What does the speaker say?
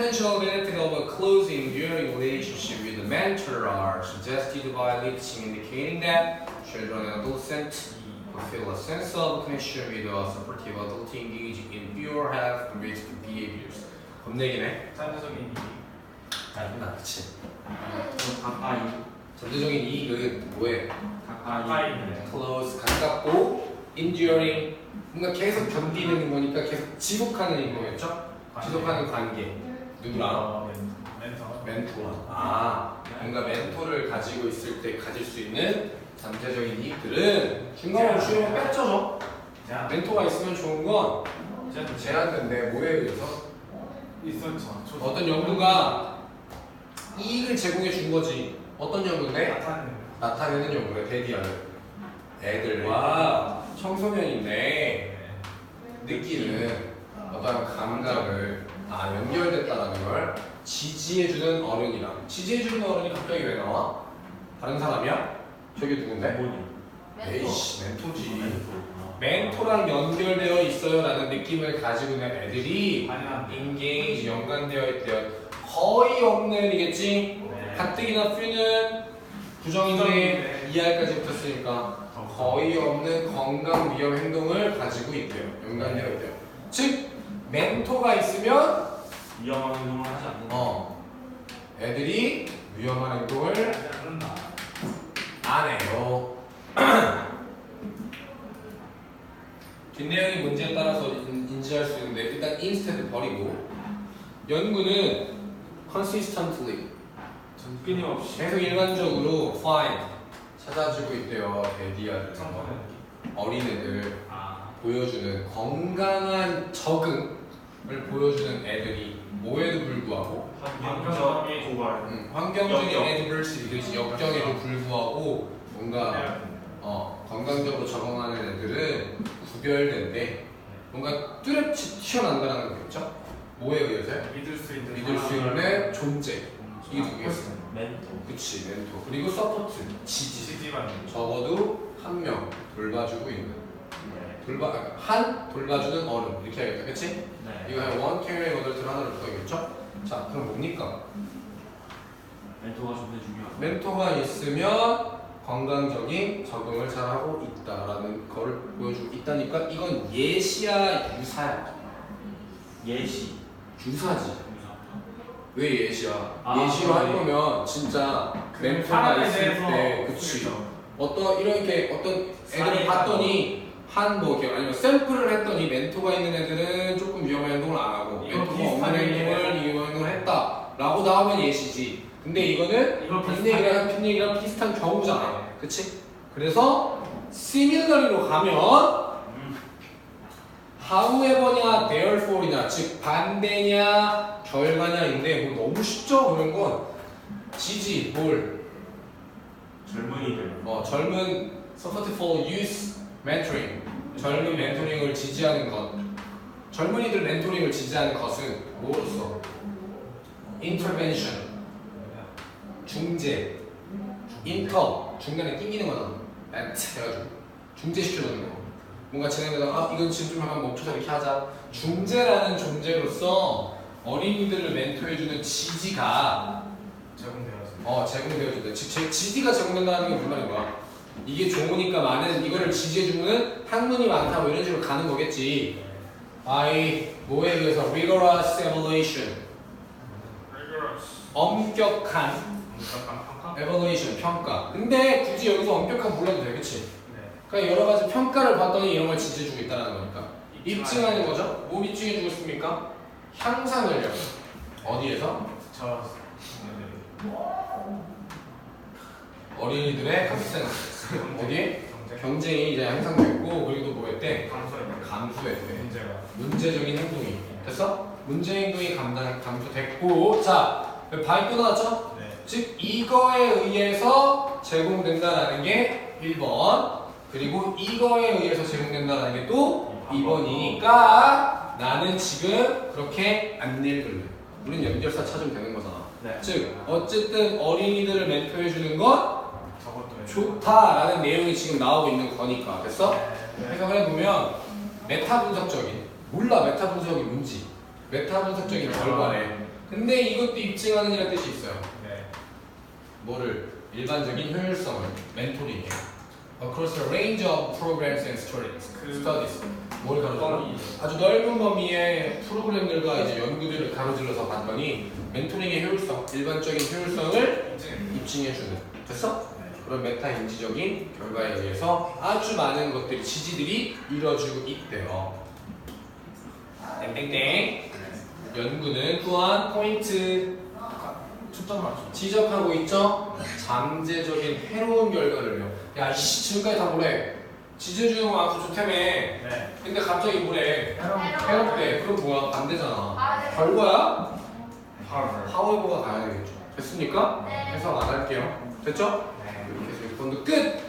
Potential benefit of a close enduring relationship with a mentor are suggested by Lichting, indicating that children and adolescents who feel a sense of connection with a supportive adult engage in pure health risk behaviors. 겁내기네. 산사적인 이익. 아니구나, 그치. 가까이 전체적인 이익은 뭐에? 가까이 가까이네. close, 가깝고 enduring, 뭔가 계속 견디는 거니까 계속 지속하는 거겠죠? 지속하는 관계. 누구랑? 어, 멘- 멘토. 멘토. 아, 뭔가 멘토를 가지고 있을 때 가질 수 있는 잠재적인 이익들은 중간으로 뺏겨져. 자, 멘토가 있으면 좋은 건 제가 제한된데 뭐에 의해서 있었죠. 저- 어떤 연구가 이익을 제공해 준 거지. 어떤 연구인데? 나타내는. 나타내는 연구래 데디아를. 애들과 청소년인데 느끼는 어떤 감각을 아 연결됐다라는 걸 지지해주는 어른이랑 지지해주는 어른이 갑자기 왜 나와? 다른 사람이야? 저게 누군데? 부모님 에이씨 멘토지 멘토 멘토랑 연결되어 있어요 라는 느낌을 가지고 있는 애들이. 인게이지 연관되어 있대요 거의 없는 이겠지? 네. 가뜩이나 퓨는 부정인데 부정인데. 이하까지 붙었으니까 거의 없는 건강 위험 행동을 가지고 있대요 연관되어 있대요 즉 멘토가 있으면 위험한 행동을 하지 않는 어 애들이 위험한 행동을. 안 해요. 뒷내용이 문제에 따라서 인- 인지할 수 있는데 일단 instead 버리고 연구는 consistently 전 끊임없이. 계속 일관적으로 find 찾아주고 있대요 데디아를 청소년. 어린애들 아. 보여주는 건강한 적응 을 보여주는 애들이 뭐에도 불구하고 환경적 고발 음, 환경적인 역경. 그렇지 역경에도 불구하고 뭔가 어, 건강적으로 적응하는 애들은 구별된데 뭔가 뚜렷이 튀어난다는 거겠죠? 뭐에 의해서요? 믿을 수 있는. 믿을 수 있는 존재 이게 누구겠어? 멘토 그치 멘토 그리고 서포트 지지 지지만. 적어도 한 명 돌봐주고 있는 네. 돌봐 아, 한 돌봐주는 어른 이렇게 해야겠다 그치? 네. 이거 한원 캐리어 어덜트 하나를 붙어야겠죠? 자 그럼 뭡니까? 멘토가 정말 중요하다 멘토가 있으면 건강적인 적응을 잘하고 있다라는 거를 보여주고 있다니까 이건 예시야 유사야 예시 유사지 왜 예시야? 아, 예시로 할 네. 거면 진짜 멘토가 사람에 있을 대해서 때 그치 그렇죠. 어떤 이렇게 어떤 애들을 사례가 봤더니 한뭐 이렇게 아니면 샘플을 했더니 멘토가 있는 애들은 조금 위험한 행동을 안 하고 이거 멘토가 비슷한 없는. 행동을 위험한 행동을 했다라고 나오면 예시지. 근데 이거는 이거 빈 비슷한 얘기랑 빈 얘기랑 비슷한 경우잖아 그치? 그래서 similarly로 가면 however냐 therefore냐 즉 반대냐 결과냐인데 뭐 너무 쉽죠? 그런 건. 지지 뭘? 젊은이들. 어, 젊은 support for youth mentoring 젊은 멘토링을 지지하는 것 젊은이들 멘토링을 지지하는 것은 뭐로서 intervention 중재 인터 중간에 낑기는 거잖아 멘트 해가지고 중재시켜주는 거 뭔가 진행되다가 아 이건 지금 좀 한번 멈춰서 이렇게 하자 중재라는 존재로서 어린이들을 멘토해주는 지지가 적응되어서. 어 제공되어준다. 즉 제, 지지가 제공된다는 게 무슨 말인 거야? 이게 좋으니까 많은 이거를 지지해주는 학문이 많다 뭐 이런 식으로 가는 거겠지. by 뭐에 의해서 rigorous evaluation 엄격한 evaluation 평가. 근데 굳이 여기서 엄격한 몰라도 되겠지. 네. 그러니까 여러 가지 평가를 봤더니 이런 걸 지지해주고 있다는 거니까 입증하는 거죠. 뭐 입증해주고 있습니까? 향상을요. 어디에서? 저. 네. 어린이들의 학생 어디에? 경쟁이 이제 향상됐고 그리고 또 뭐였대? 감소해. 감소했대 문제가. 문제적인 행동이 됐어? 문제 행동이 감당, 감소됐고 자 바이 또 나왔죠? 네. 즉 이거에 의해서 제공된다라는 게 1번 그리고 이거에 의해서 제공된다라는 게또 2번이니까 나는 지금 그렇게 안 읽을래 우린 연결사 찾으면 되는 거잖아 네. 즉 어쨌든 어린이들을 멘토해 주는 건 저것도. 해. 좋다라는 내용이 지금 나오고 있는 거니까 됐어? 네. 해석을 해보면 메타 분석적인 몰라 메타 분석이 뭔지 메타 분석적인 결과래. 근데 이것도 입증하는 이라는 뜻이 있어요. 네. 뭐를 일반적인 효율성을 멘토링해. Across a range of programs and studies. 그- studies. 뭘 가로질러? 아주 넓은 범위의 프로그램들과 이제 연구들을 가로질러서 봤더니 멘토링의 효율성, 일반적인 효율성을 입증해주는. 됐어? 네. 그런 메타 인지적인 결과에 의해서 아주 많은 것들이 지지들이 이루어지고 있대요. 땡땡땡. 연구는 또한 포인트 초점 맞춰. 지적하고 있죠. 잠재적인 해로운 결과를요. 야, 이씨 지금까지 다 뭐래? 지져주는 거 많고 좋다며. 네. 근데 갑자기 뭐래? 해롭대. 그럼 뭐야? 반대잖아. 아, 네. 결과야? 파울. 하워보가 가야 되겠죠. 됐습니까? 네. 해석 안 할게요. 됐죠? 네. 이렇게 해서 6번도 끝!